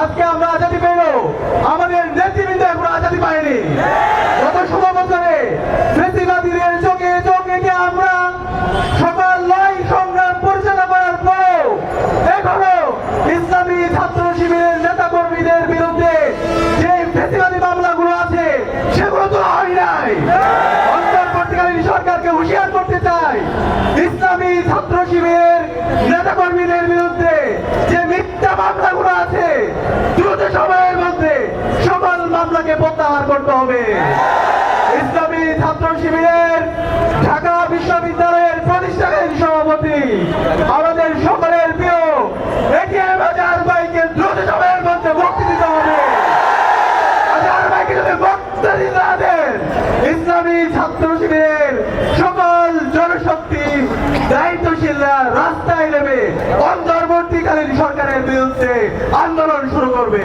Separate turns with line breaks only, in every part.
আজকে আমরা আজাদি পেল আমাদের নেতৃবৃন্দ এখন আজাদি পায়নি। গত ষোলো বছরে চোখে ইসলামী আছে, সেগুলো তো হয় নাই। সরকারকে করতে চাই, ইসলামী ছাত্র শিবিরের নেতা কর্মীদের বিরুদ্ধে যে মিথ্যা মামলাগুলো আছে দ্রুত সময়ের মধ্যে সকল মামলাকে প্রত্যাহার করতে হবে। ইসলামী ছাত্র শিবিরের ঢাকা বিশ্ববিদ্যালয়ের প্রতিষ্ঠাকালীন সভাপতি, আমাদের সকলের প্রিয় রাস্তায় নেমে অন্তর্বর্তীকালীন সরকারের বিরুদ্ধে আন্দোলন শুরু করবে।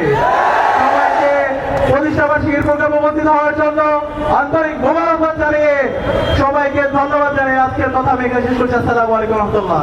প্রতিষ্ঠাবার্ষিকীর প্রোগ্রামে উপস্থিত হওয়ার জন্য আন্তরিক মোবারকবাদ জানিয়ে সবাইকে ধন্যবাদ জানিয়ে আজকের কথা আমি শেষ করছি। আসসালামু আলাইকুম রহমতুল্লাহ।